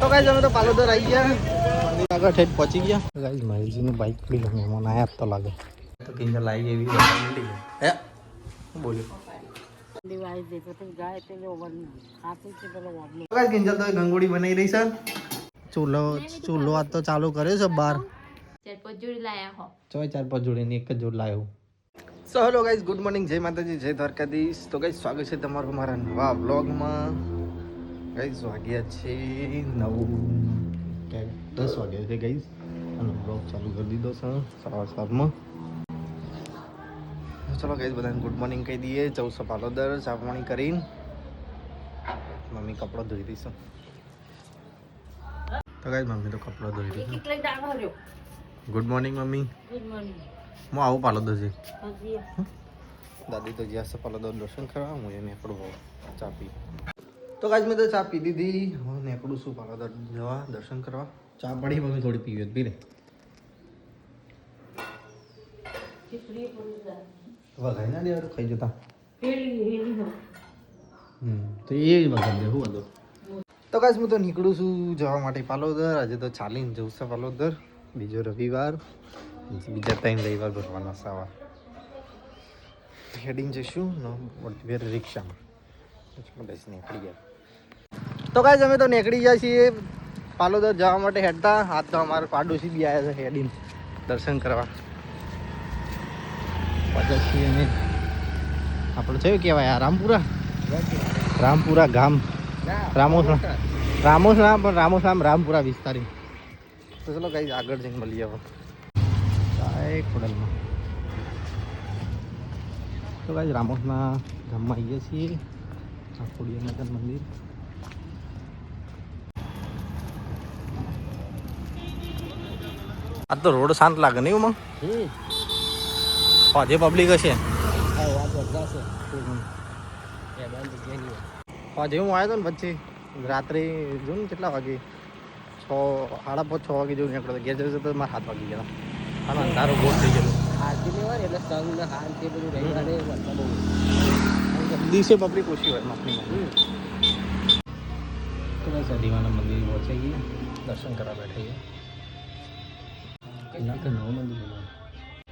તો ગાઈઝ અમે તો પાલોદર આવી ગયા. મંદિર આગળ ઠેઠ પહોંચી ગયા. ગાઈઝ મહેશજીનું બાઇક પડી ગયું મહેમાન આયા તો લાગે. તો કિંજલ આવી એવી મળી હે? બોલ્યો. તો કિંજલ ગંગોળી બનાવી રહી સર ચૂલો ચૂલો આજ તો ચાલુ કર્યો છે બાર ચાર પાંચ જોડી લાયા હો ચાર પાંચ જોડીની એક જ જોડ લાવ્યો so hello guys good morning જય માતાજી જય દ્વારકાધીશ. તો ગાઈઝ સ્વાગત છે તમારું મારા નવા વ્લોગમાં ગાઈઝ વાગ્યા છે નવ? દસ વાગ્યા છે ગાઈઝ અને વ્લોગ ચાલુ કરી દીધો છે સવાર સાતમાં ચલો ગાઈઝ બધાને ગુડ મોર્નિંગ કહી દઈએ. ચૌસો પાલોદર ચા પાણી કરીને. મમ્મી કપડો ધોઈ દઈશું તો ગાઈઝ મમ્મી તો કપડો ધોઈ દઈશું good morning mummy. Good morning હું આવું પાલોદર છે દાદી તો જ્યાં પાલોદર દર્શન કરવા હું એને આપણું ચા પી તો કાજ મેં તો ચા પી દીધી. હું નીકળું છું પાલોદર જવા દર્શન કરવા. ચા પડી મમ્મી થોડી પીવી હતી જાય વઘાઈ ના ખાઈ જતા. તો એ જ વઘાઈ દે હું વાંધો? તો કાજ હું તો નીકળું છું જવા માટે પાલોદર. આજે તો ચાલીને જવું છે પાલોદર. બીજો રવિવાર. બીજા ત્રણ રવિવાર ભરવાના સાવા હેડિંગ જઈશું નો રિક્ષામાં. નીકળી ગયા. તો કાંઈ અમે તો નીકળી જાય છીએ પાલોદર જવા માટે હેડતા. હાથ તો અમારે પાડોશી બી આવ્યા છે હેડીને દર્શન કરવા. પછી અમે. આપણે થયું કહેવાય આ રામપુરા? રામપુરા ગામ. રામોસણા. રામોસણા, પણ રામોસરામ રામપુરા વિસ્તારી. તો ચલો કઈ આગળ જઈને મળીએ હવે. ચાય ખોડલમાં તો કાંઈ રામોસના ગામમાં આવીએ છીએ. આ મંદિર. આ તો રોડ શાંત લાગે નહીં ઉમંગ આજે પબ્લિક હશે. આજે હું આવ્યો હતો ને પછી રાત્રે જો ને કેટલા વાગે? છ સાડા પાંચ છ વાગે જેવું નીકળ્યો ઘેર જતો તો મારા હાથ વાગી ગયા અને અંધારો બહુ થઈ ગયેલો. આરતી લેવા ને એટલે સંગ ને હાન બધું રવિવારે દિવસે પબ્લિક ઓછી હોય માપણીમાં તો બસ અઢીવાના મંદિર પહોંચાઈ ગયા. દર્શન કરવા બેઠા ગયા ના તો નવું મંદિર બનાવ્યું.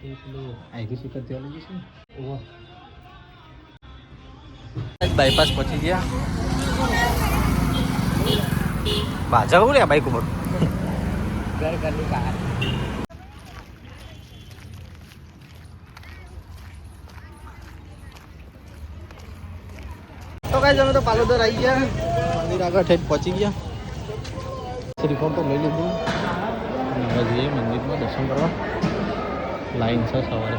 એ પેલું આઈવી શિખર થિયોલોજી છે ને. બાયપાસ પહોંચી ગયા. બાજા ઉડે બાઈક ઉપર? ઘર ઘરની કાર તો કાંઈ અમે તો પાલોદર આવી ગયા. મંદિર આગળ ઠેઠ પહોંચી ગયા. શ્રીફળ તો લઈ લીધું. જઈએ મંદિરમાં દર્શન કરવા લાઈન છે સવારે.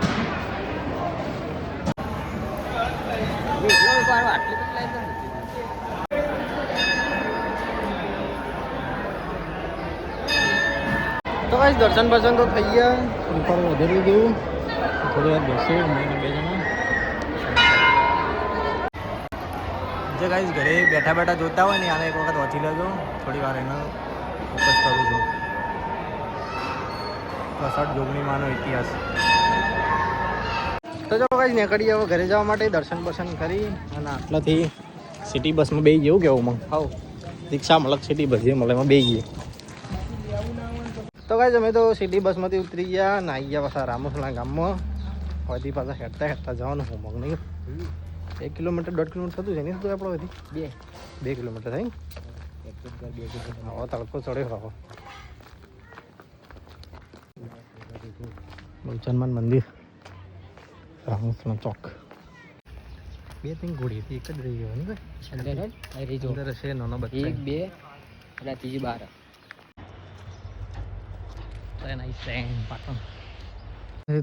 તો કઈ દર્શન બર્શન તો થઈ ગયા. ઉપર વધારી ગયું. થોડી વાર બેસીએ અમે બે જણા. જે કાંઈ ઘરે બેઠા બેઠા જોતા હોય ને આને એક વખત વાંચી લેજો. થોડી વાર એનો ફોકસ કરું છું. પ્રસાદ જોગણીમાંનો ઇતિહાસ. તો જો કાંઈ નીકળી હવે ઘરે જવા માટે દર્શન બર્શન કરી અને આટલાથી સિટી બસમાં બે જેવું કેવું મગ હાવ. રિક્ષા મલક સિટી બસ જે મળે એમાં બે ગઈએ તો કાંઈ અમે તો સિટી બસમાંથી ઉતરી ગયા અને આવી ગયા પાછા રામોસણા ગામમાં. હવેથી પાછા હેઠતા હેઠતા જવાનું હું મગ નહીં. એક કિલોમીટર દોઢ કિલોમીટર થતું છે નહીં થતું આપણે હવેથી બે. બે કિલોમીટર થાય બે જ તડકો ચડ્યો હવે બહુચનમાન મંદિર. રામકૃષ્ણ ચોક. બે ત્રણ ઘોડી હતી એક જ રહી ગયો અંદર જ? આ રહી જો. અંદર હશે નાનો એક બે અને ત્રીજી બાર.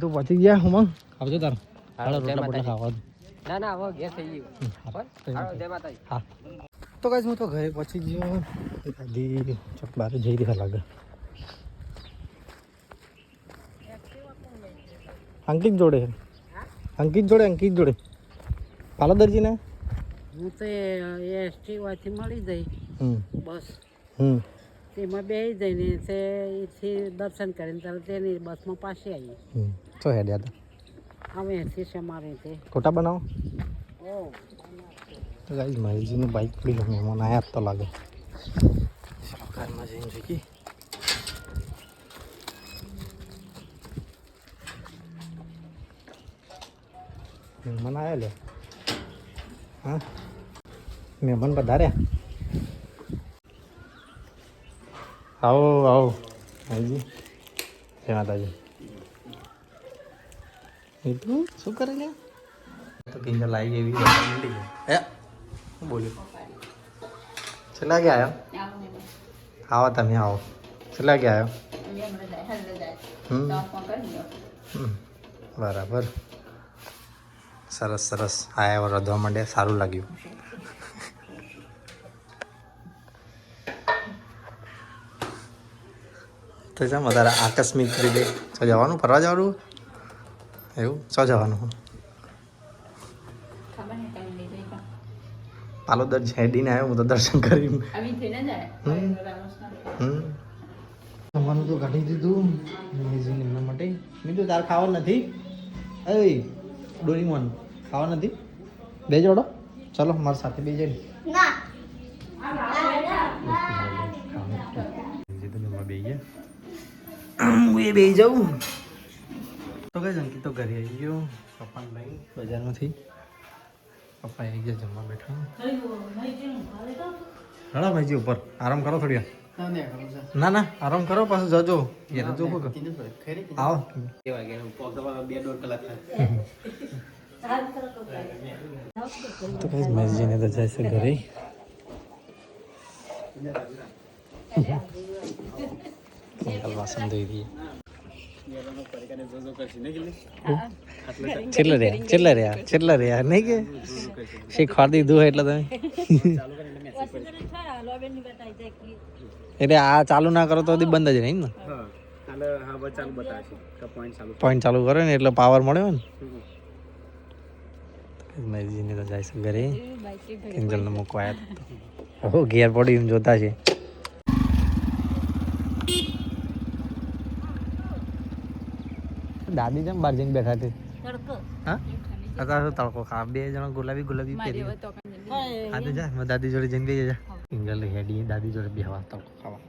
તું પહોંચી ગયા હું આવજો તાર. હાલો, રોટલા બોટલા ખાવા ના ના હવે થઈ ગયું. હા. તો હું તો ઘરે પહોંચી ગયો. ચોક બહાર જઈ રહ્યા લાગે. અંકિત જોડે અંકિત જોડે અંકિત જોડે. પાલોદરજીને હું તો એસટી વાથી મળી જઈ. બસ. હમ. તેમાં બેસી જઈને તે એથી દર્શન કરીને તરત તેની બસમાં પાછી આવી તો હેડ્યા હતા અમે એથી છે. મારે તે ખોટા બનાવો. ઓ. તો ગાઈઝ મહેશજીનું બાઇક પડી ગયું મહેમાન આયા તો લાગે. દુકાનમાં જઈને જોઈએ મહેમાન આવ્યા લે હા મહેમાન પધાર્યા આવો આવો હાજી જય માતાજી એટલું શું કરે લે તો કિંજલ આવી એવી મંડી હે હું બોલ્યું ગયા આવ્યો આવો તમે આવો છેલ્લા ગયા આવ્યો હમ બરાબર સરસ સરસ. આયા રધવા માંડે. સારું લાગ્યું. તો છે વધારે આકસ્મિક રીતે છો જવાનું? ફરવા જવાનું? એવું? છો જવાનું? પાલોદર હેડીને આવ્યો હું તો દર્શન કરી હમ? જમવાનું તો કાઢી દીધું એમના માટે. મીઠું તાર ખાવા નથી. અરે ડોરીમોન. ખાવા નથી બે જોડો? ચલો મારી સાથે બે જઈને. બે હું એ બે જાઉં. તો કઈ અંકિત તો ઘરે આવી ગયો. પપ્પાને લઈ બજારમાંથી. પપ્પા આવી ગયા જમવા બેઠા. હળા ભાઈજી ઉપર. આરામ કરો થોડી વાર. ના ના આરામ કરો પાછું જજો. ઘેર જો કલાક આવો તો કઈ મસ્જીને તો જાય છે ઘરે વાસણ ધોઈ દઈએ. છેલ્લે રહ્યા છેલ્લે રહ્યા છેલ્લે રહ્યા નહીં કે? શીખવાડી દીધું હોય એટલે તમે. એટલે આ ચાલુ ના કરો તો બંધ જ નહીં ને? પોઈન્ટ ચાલુ કરે ને એટલે પાવર મળ્યો ને? મેજીને તો જાય છે ઘરે. કિંજલને મૂકવા આવ્યા હો ઘેર પડી એમ જોતા છે. દાદી જેમ બાર જઈને બેઠા છે? હા? અત્યારે તડકો? ખા બે જણા ગુલાબી ગુલાબી પહેરી હા તો જા મેં દાદી જોડે જઈને બેસી જા. હેડી દાદી જોડે બેહવા તડકો ખાવા.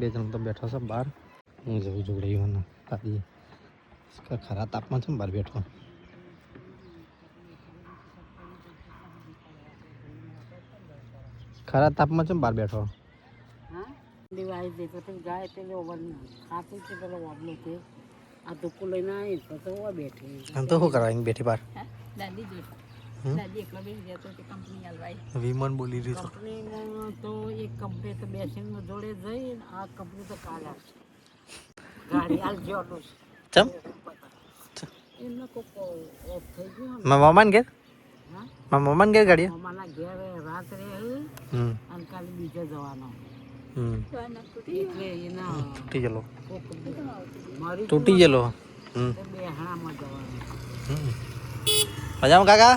બી જણ તો બેઠો છે બહાર. હું જવું જોડે દાદી ખરા તાપમાં છે ને બહાર બેઠો ખરા તાપમાં છે ને બહાર બેઠો દિવાળી તો ગાય પેલો ઓવર ખાતું છે પેલો વાબલો છે આ ધોકો લઈને આવી તો તો ઓવા બેઠી આમ તો શું બેઠી બહાર દાદી જોડે દાદી એકલો બેસી જતો કે કંપની હલવાઈ વિમન બોલી રહી છો કંપનીમાં તો એક કંપની તો બેસીને જોડે જઈને આ કંપની તો કાલ આવશે ગાડી હાલ જવાનું છે ચમ એમને કોક ઓફ થઈ ગયું ને. મારા મમ્માને ઘેર હા મારા મમ્માને ઘેર ગાડી અમારા ઘેર રાત રહે હમ અને કાલે બીજે જવાનો હમ એના તૂટી ગયેલો તૂટી ગયેલો હમ તો બે હાણામાં જવાનું મજામાં કાકા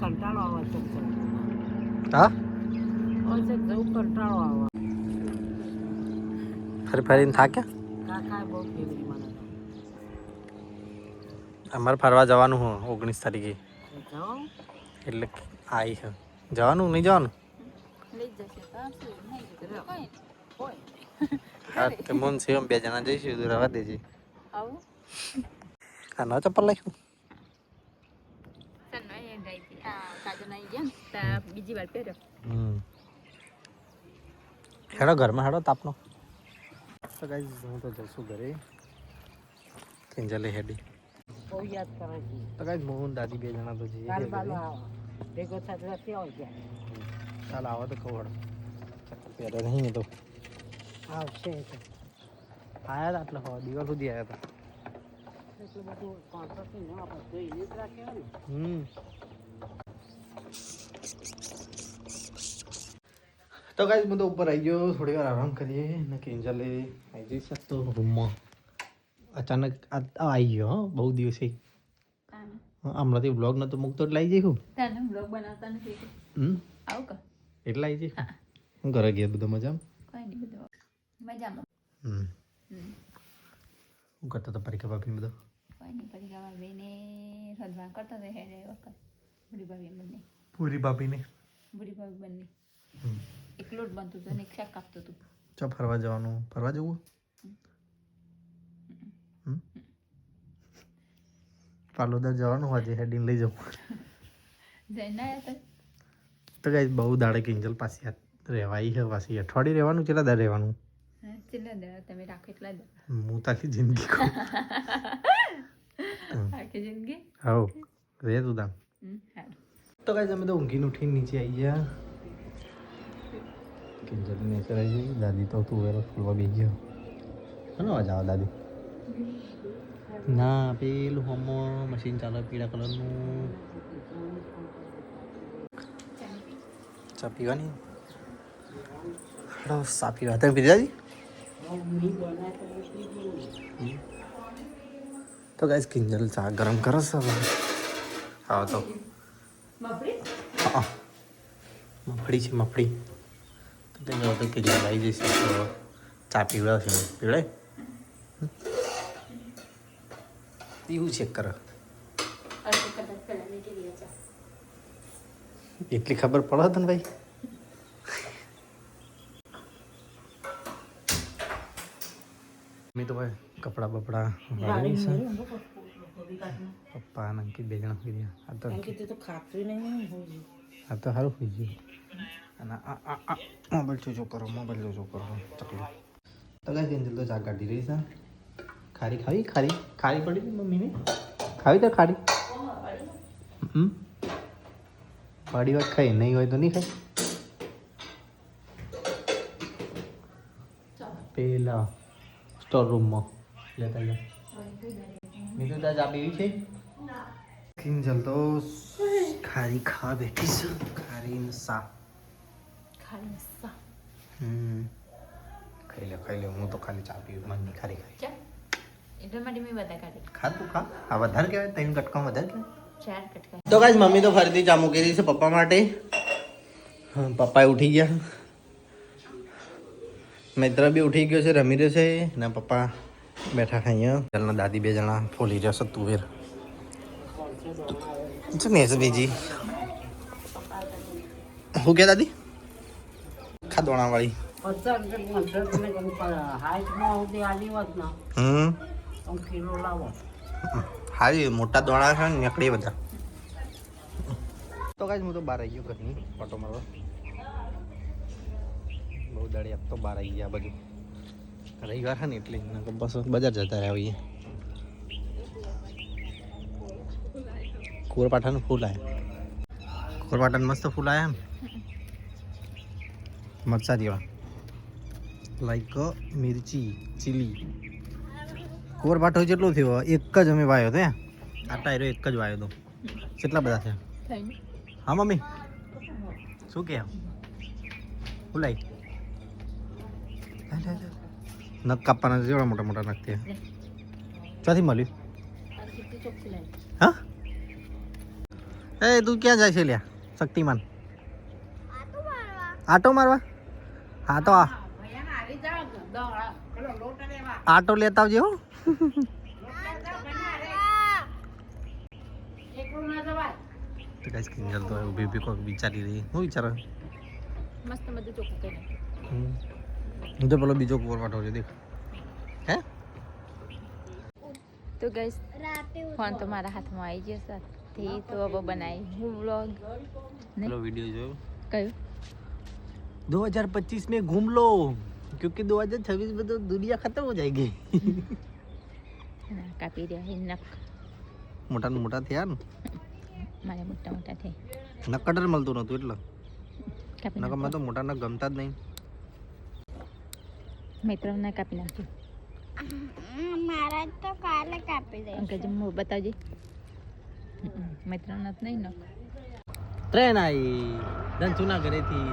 કંટાળો આવે છે હા હવે છે જવું કંટાળો આવે ફરી ફરીને થાક્યા? અમારે ફરવા જવાનું હું ઓગણીસ તારીખે. એટલે આવી છે જવાનું નહીં જવાનું? લઈ જ જશે. તો આવશે નહીં જશે તો કઈ હોય હા તે મોન શિવમ બે જણા જઈશું રવા દેજે. આવું? આ ન ચપ્પલ લઈશું ચાલ નહીં એ ગઈ હતી આ કાજલ આવી ગયા ને. ત્યાં બીજી વાર પહેર્યો. હમ. હેડો ઘરમાં હેડો તાપનો. તો ગાઈઝ હું તો જઈશું ઘરે. કિંજલે હેડી? બહુ યાદ કરે છે. તો ગાઈઝ હું દાદી બે જણા તો જઈએ ભેગો સાથે આવો ચાલ આવો તો હેડો પહેરે નહીં ને તો. આવશે તો. આયા હતા એટલે હવા દિવસ સુધી આવ્યા હતા એટલું બધું કોન્ટ્રાક્ટ ન આપણે જોઈને જ રાખ્યા ને. હમ. તો ગાઈઝ બધો ઉપર આવી ગયો થોડી વાર આરામ કરીએ ને કિંજલે આવી જઈશ તો રૂમમાં. અચાનક આ આવી ગયો હો બહુ દિવસે તાને હમણાંથી બ્લોગ નતો મૂકતો એટલે આવી જઈ હું બ્લોગ બનાવતા નથી હમ? આવું કા એટલે આવી જઈ હું ઘરે ગયા બધો મજામાં? કઈ નહીં બધું મજામાં. હમ. હું કરતો હતો પરીક્ષા બાપીને બધો? કોઈ નહીં પરીખા બેને રધવા કરતા હતા હેડે વખત. બુડી ભાભી બંને. પૂરી ભાભીને? બુડી ભાભી બંને. હમ. એકલો જ બનતું હતું એક શાક કાપતું હતું. ચો ફરવા જવાનું? ફરવા જવું? પાલોદર જવાનું આજે હેડિન લઈ જવું. જઈને તો કઈ બહુ દાડે કિંજલ પાસે રહેવાય છે પાછી અઠવાડિયે રહેવાનું કેટલા દાડે રહેવાનું? હા, તમે રાખો એટલા જ. હું તારી જિંદગી આખી જિંદગી? હાઉ રે તું તામ તો કાંઈ અમે તો ઊંઘીને ઉઠીને નીચે આવી ગયા. કિંજલ નીચે આવી ગઈ દાદી તો તું વેરો ફૂલવા બી ગયો શાનો અવાજ આવે દાદી ના પેલું હોમો મશીન ચાલે પીળા કલરનું ચા પીવાની હડો ચા પીવા તમે પીધી દાદી તો ગાઈસ કિંજલ ચા ગરમ કરો હવે આવો તો હા મફળી છે મફળી તો જો તો કિંજલ આવી જશે તો ચા પીવડાવશે પીવડાય પીવું ચેક કરો ગયા. એટલી ખબર પડે તને ભાઈ મેં તો ભાઈ કપડા બપડા પપ્પા અંકિત બે જણા હોઈ રહ્યા આ તો ખાતું નહીં આ તો સારું હોઈ ગયું. અને આ આ આ મોબાઈલ જોજો કરો મોબાઈલ જોજો કરો ચકલો. તો કઈ કેન્જલ તો ચા કાઢી રહી છે. ખારી ખાવી ખારી ખારી પડી હતી મમ્મીને. ખાવી તો ખારી. હમ. પાડી વાત ખાઈ નહીં હોય તો નહીં ખાઈ પેલા સ્ટોર રૂમમાં લેતા ગયા મેં તો ત્યાં ચા પીવી છે કિંજલ તો ખારી ખાવા બેઠી છે. ખારી સા ખાલી સા હમ ખાઈ લે ખાઈ લે હું તો ખાલી ચા પીવું મને નહીં ખારી ખાઈ ચા એટલા માટે મેં બધા કાઢી ખા તું ખા આ વધારે કહેવાય ત્રણ કટકા વધારે કહેવાય ચાર કટકા તો કાંઈ મમ્મી તો ફરીથી ચા મૂકી રહી છે પપ્પા માટે હા, પપ્પાએ ઉઠી ગયા મિત્ર બી ઉઠી ગયો છે રમી રહ્યો છે ને પપ્પા બેઠા છે અહીંયા ચાલના દાદી બે જણા ફોલી રહ્યો છે તુવેર છે ને છે બીજી શું કે દાદી ખાદોણા વાળી હારી મોટા દોણા છે ને નીકળી બધા. તો કાંઈ હું તો બહાર આવી ગયો ઘરની ફોટો મારો બહુ દાડી આપ તો બહાર આવી ગયા બધું રવિવાર છે ને એટલે નકર બસ બજાર જતા રહ્યા હોઈએ. કુરપાઠાનું ફૂલ આવ્યા કુરપાઠાનું મસ્ત ફૂલ આવ્યા એમ? મરચા જેવા લાઈક મિરચી ચીલી કુરપાઠો જેટલો થયો એક જ અમે વાયો હતો આ ટાયરો એક જ વાયો હતો કેટલા બધા છે હા મમ્મી શું કે બોલાય નખ કાપવાના છે એવડા મોટા મોટા નખ થયા ક્યાંથી મળ્યું હા એ તું ક્યાં જાય છે લ્યા શક્તિમાન આટો મારવા હા તો આટો લેતા આવજે તો કઈ કિંજલ તો ઊભી ઊભી કોઈક વિચારી રહી. હું વિચારો? મસ્ત બધું ચોખ્ખું કરી. હું તો પેલો બીજો કુવર છે દેખ. હે? તો ગઈસ ફોન તો મારા હાથમાં આવી ગયો સાથે. તો હવે બનાવી હું વ્લોગ પેલો વીડિયો જોયો? કયું? 2025 में घूम लो क्योंकि 2026 में तो दुनिया खत्म हो जाएगी ના, કાપી રહ્યા છે નખ મોટા ને મોટા થયા ને મારે મોટા મોટા થઈ નક કટર મળતું નતું એટલે કાપી નકર મને નાખો તો મોટા નક ગમતા જ નહીં મિત્રોને કાપી નાખ્યું મારા તો કાલે કાપી દે અંકલ જમવું બતાવજે મિત્રોને જ નહીં નખ ટ્રેન આવી ધનસુના ઘરેથી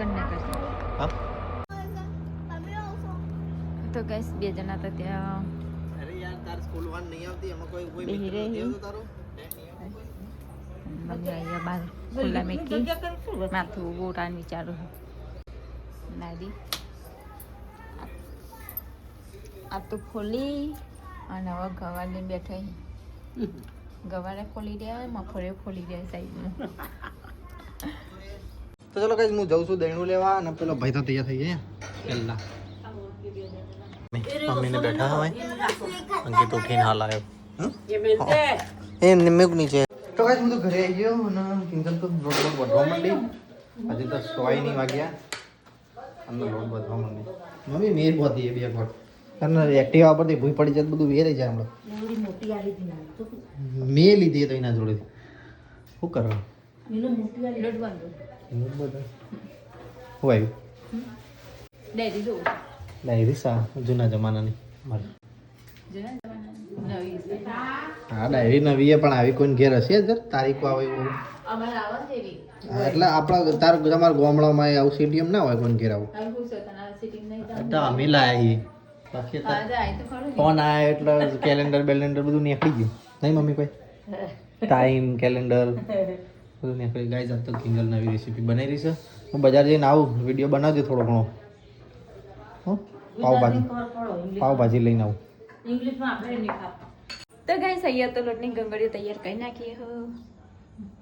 તો કન્યા કરશે. તો ગઈસ બે જણા તો ત્યાં અરે યાર તાર સ્કૂલ વાન નહીં આવતી? એમાં કોઈ કોઈ મિત્ર રહી. તારો? મને અહીંયા બહાર ખુલ્લા મેકી. માથું ગોટાને વિચારું છું. આ આ તો ખોલી અને હવે ગવાર લઈને બેઠો. ગવારે ખોલી દે મફળે ખોલી દે સાઈડમાં. તો ચલો કઈ હું જઉં છું દહીણું લેવા અને પેલો ભાઈ તો તૈયાર થઈ ગયા. પહેલા મમ્મીને બેઠા હોય. અંકિત ઉઠીને હાલ આવ્યો એ નિમેક નીચે. તો કાંઈ હું તો ઘરે આવી ગયો અને કિંજલ તો લોટ લોટ વધવા માંડી. હજી તો સોય નહીં વાગ્યા. અને લોટ વધવા માંડી. મમ્મી મેર બધી એ બે પર કારણ એક્ટિવા પરથી ભૂઈ પડી જાય તો બધું વેરાઈ જાય હમણાં. મેં લીધી તો એના જોડે શું કરો હું આવ્યું ડેરી દો ડાયરી સા જૂના જમાનાની મારી. હા ડાયરી નવી એ પણ આવી કોઈને ઘેર હશે જર તારીખો આવે એવું એટલે આપણા તાર તમારા ગામડામાં આવું સીટીએમ ના હોય કોઈને ઘેર આવું તો શું અમે લાયા બાકી. ફોન આવ્યો એટલે કેલેન્ડર બેલેન્ડર બધું નીકળી ગયું નહીં મમ્મી કોઈ ટાઈમ કેલેન્ડર બધું નીકળી તો કિંજલ નવી રેસીપી બનાવી રહી છે. હું બજાર જઈને આવું વીડિયો બનાવજો થોડો ઘણો. હો? પાવભાજી. પાવભાજી લઈને આવું. તો ગાય અહીંયા તો લોટની ગંગડીઓ તૈયાર કરી નાખીએ હો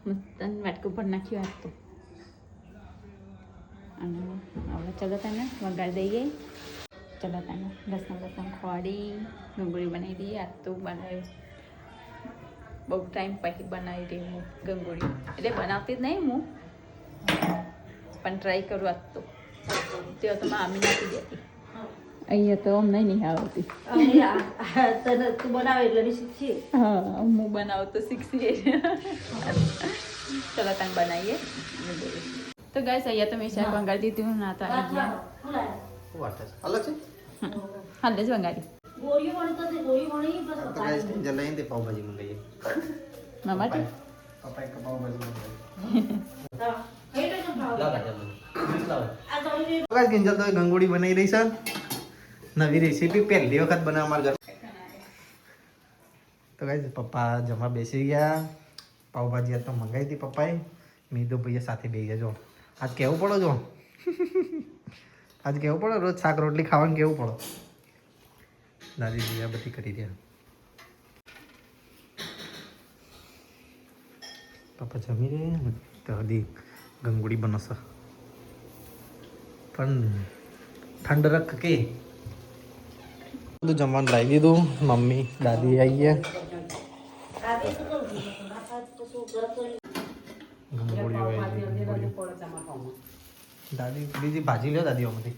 મસ્ત વાટકું પણ નાખ્યું આજ તો. અને હવે ચલો તને વગાડી દઈએ. ચલો તને લસણ લસણ ખોડી ગંગોળી બનાવી દઈએ. આજ તો બનાવ્યું. બહુ ટાઈમ પછી બનાવી રહી હું ગંગોળી. એટલે બનાવતી જ નહીં હું. પણ ટ્રાય કરું આજ તો. તે તો મામી નાખી દેતી. અહીંયા તો અમને નહીં આવતી હા હું બનાવું તો શીખીએ ચલો તમે બનાવીએ. તો ગાય અહીંયા તો મેં શાક વંગાડી દીધું ના તો આવી ગયા. છે? અલગ છે જ વંગાડી તો ગાઈસ કિંજલ લઈને તે પાવભાજી મંગાવીએ મામા તો પપ્પા એક પાવભાજી મંગાવી ગાઈસ કિંજલ તો ગંગોળી બનાવી રહી છે નવી રેસીપી પહેલી વખત બનાવવા મારા ઘર તો ગાઈસ પપ્પા જમવા બેસી ગયા પાઉભાજી આજ તો મંગાવી હતી પપ્પાએ મેં તો ભાઈએ સાથે બેસી ગયા જો આજ કેવું પડો જો આજ કેવું પડો રોજ શાક રોટલી ખાવાનું કેવું પડો દાદી આ બધી કરી રહ્યા પપ્પા જમી રહ્યા તો હદી ગંગુડી બનશે. પણ ઠંડ રખ કે? બધું જમવાનું લાવી દીધું. મમ્મી, દાદી આવી ગયા. દાદી બીજી ભાજી લ્યો દાદી અમથી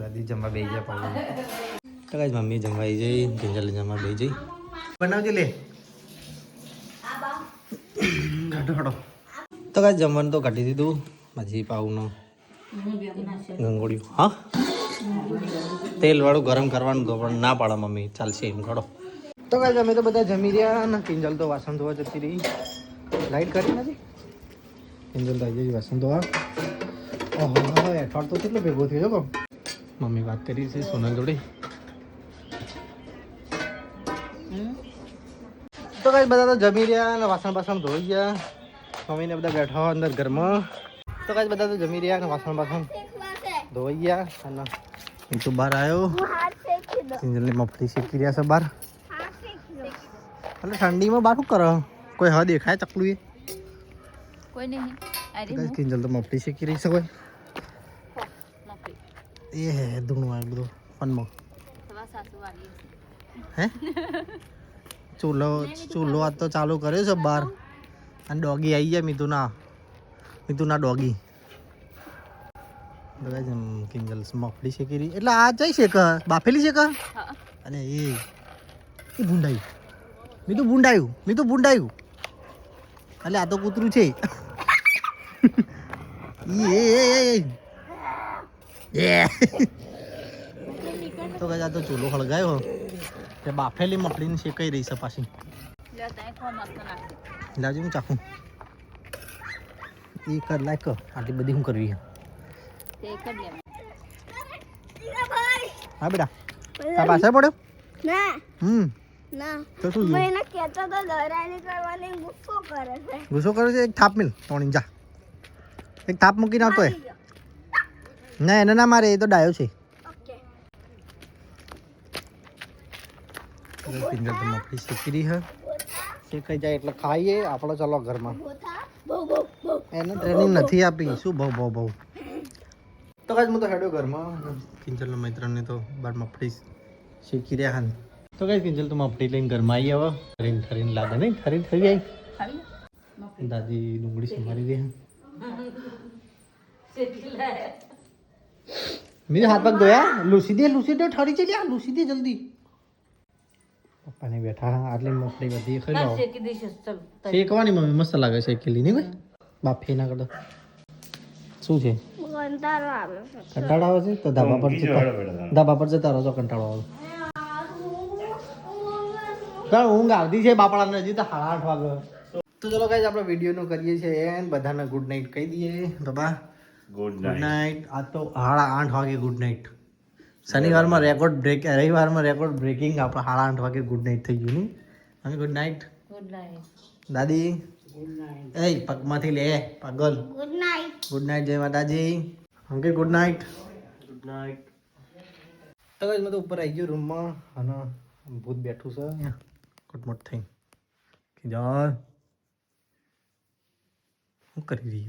દાદી જમવા બે ગયા પાઉં તો કાંઈ મમ્મી જમવા આવી જઈ કિંજલ જમવા બે જઈ બનાવજે લે. તો કાંઈ જમવાનું તો કાઢી દીધું. ભાજી પાઉનો. ગંગોળીઓ. હા? તેલ વાળું ગરમ કરવાનું તો પણ ના પાડો મમ્મી. ચાલશે એમ ઘડો. તો કાંઈ અમે તો બધા જમી રહ્યા ને કિંજલ તો વાસણ ધોવા જતી રહી. લાઈટ કરી નથી? કિંજલ તો આવી જઈ વાસણ ધોવા. ઓહો એઠવાડ તો કેટલો ભેગો થયો જો મમ્મી વાત કરી છે સોનલ જોડે. તો કઈ બધા તો જમી રહ્યા અને વાસણ બાસણ ધોઈ ગયા. મમ્મીને બધા બેઠા હોય અંદર ઘરમાં. તો કઈ બધા તો જમી રહ્યા અને વાસણ બાસણ ધોઈ ગયા અને હું તો બહાર આવ્યો. હાથ શેકી દો કિંજલની મફળી શેકી રહ્યા છે બહાર. હાથ શેકી દો એટલે ઠંડીમાં બહાર શું કરો? કોઈ હા દેખાય ચકલું એ કોઈ નહીં. અરે તો કઈ કિંજલ તો મફળી શેકી રહી છે કોઈ? એ હે ધૂણું આવ્યું બધું ફનમાં. તમારા સાસુ વાળી હે? ચૂલો ચૂલો આજ તો ચાલુ કર્યો છે બહાર. અને ડોગી આવી ગયા મિથુના મિથુના ડોગી બધા જ કિંજલ મફળી શેકી રહી એટલે આ જઈ શેક બાફેલી શેક હા અને એ એ ભૂંડાયું મેં તો ભૂંડાયું મેં તો ભૂંડાયું એટલે આ તો કૂતરું છે તો કદાચ આ તો ચૂલો હળગાયો તે બાફેલી મફળીને શેકાઈ રહી છે પાછી લાવજો હું ચાખું. એ કર લાયક આટલી બધી હું કરવી હા બેટા. તા પાસે પડ્યો? ના. હમ. ના. તો શું મેં કહેતો તો દરાની કરવાની ગુસ્સો કરે છે. ગુસ્સો કરે છે? એક થાપ મિલ. તોણી જા. એક થાપ મૂકીને આવતો એ ના એને ના મારે. એ તો ડાયો છે. ઓકે. કિંજલ તો મફળી શેકી રહી હે શેકાઈ જાય એટલે ખાઈએ આપણે ચાલો ઘરમાં. એને ટ્રેનિંગ નથી આપી શું બહુ બહુ બહુ? તો કાંઈ હું તો હેડ્યો ઘરમાં. કિંજલના મિત્રને તો બાર મફળી શીખી રહ્યા હા તો કાંઈ કિંજલ તો મફળી લઈને ઘરમાં આવી. હવે ઠરીને ઠરીને લાગે નહીં ઠરી ઠરી આવી દાદી ડુંગળી સંભાળી રહ્યા મેરે હાથ પગ ધોયા? લૂસી દે લૂસી દે ઠરી આ લૂસી દે જલ્દી. પપ્પાને બેઠા આટલી મફળી બધી ખાઈ લો શેકી દઈશ ચલ શેકવાની મમ્મી મસ્ત લાગે શેકેલી નહીં ભાઈ? બાફી ના કરતો. શું છે? કંટાળો આવે છે. કંટાળો આવે છે? તો ધાબા પર જતા ધાબા પર જતા રહો તો કંટાળો આવે. ત્યાં ઊંઘ આવતી છે બાપડાને હજી તો સાડા આઠ વાગે. તો ચલો ગાઈઝ આપણે વિડીયોનું કરીએ છીએ એન બધાને ગુડ નાઇટ કહી દઈએ. બાબા ગુડ ગુડ નાઇટ આ તો સાડા આઠ વાગે ગુડ નાઇટ શનિવારમાં રેકોર્ડ બ્રેક રવિવારમાં રેકોર્ડ બ્રેકિંગ આપણે સાડા આઠ વાગે ગુડ નાઇટ થઈ ગયું નહીં? અને ગુડ નાઇટ ગુડ નાઇટ દાદી? ગુડ નાઇટ એ પગમાંથી લે પગલ. ગુડ નાઇટ ગુડ નાઇટ જય માતાજી. Ankit good night good night તો મેં તો ઉપર આવી ગયો રૂમમાં અને ભૂત બેઠું છે અહીંયા. કટમટ થઈ કે જાર શું કરી રહી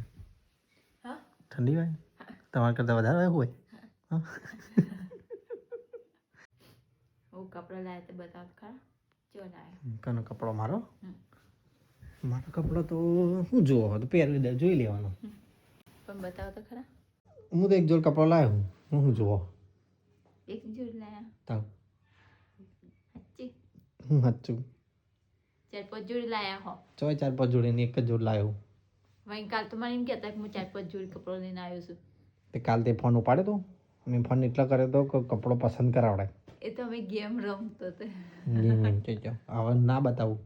હા? ઠંડી હોય? તમારા કરતાં વધારે હોય? હા? હું કપડાં લાવ્યા તે બતાવ ખરા? જો લાવ્યા કનો કપડો મારો. મારો કપડો તો હું જોવો તો પહેરવી દે જોઈ લેવાનો. પણ બતાવો તો ખરા. હું તો એક જોડ કપડો લાવ્યો હું હું શું જોવો? એક જોડ લાવ્યા તાવ. સાચી? હું સાચું? ચાર પાંચ જોડી લાવ્યા હો. ચોય ચાર પાંચ જોડીની એક જ જોડ લાવ્યો વઅહીં કાલ તો મને એમ કહેતા કે હું ચાર પાંચ જોડી કપડો લઈને આવ્યો છું. તે કાલ તે ફોન ઉપાડ્યો તો? મેં ફોન એટલો કર્યો તો કે કપડો પસંદ કરાવડે એ તો. અમે ગેમ રમતો હતો હવે ના બતાવું.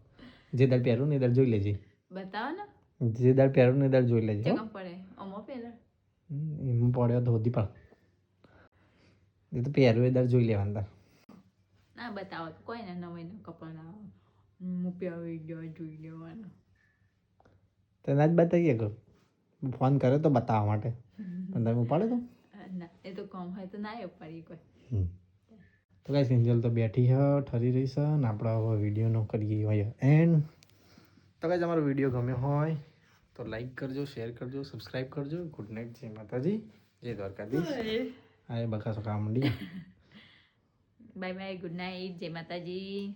જે દર પહેરું ને દર જોઈ લેજે. બતાવો ને. જે દર પહેરું ને દર જોઈ લેજે કેમ પડે. અમો પહેરે. હમ, એમાં પડ્યો ધોધી પણ. એ તો પહેરું એ દર જોઈ લેવાનું તાર. ના બતાવો તો. કોઈ ને નવાઈ નો કપડો લાવો હું પહેરી ગયો જોઈ લેવાનો. તો ના જ બતાવીએ કે ફોન કર્યો તો બતાવવા માટે. પણ તમે ઉપાડ્યો તો? ના એ તો કમ હોય તો ના એ પડી કોઈ. તો કાંઈ સિંજલ તો બેઠી છે ઠરી રહી છે ને આપણે હવે વિડીયોનો કરીએ હોય એન્ડ તો કાંઈ તમારો વીડિયો ગમ્યો હોય તો લાઈક કરજો શેર કરજો સબસ્ક્રાઈબ કરજો. ગુડ નાઇટ જય માતાજી જય દ્વારકાધીશ. હા એ બકાસો કામ બાય બાય ગુડ નાઇટ જય માતાજી.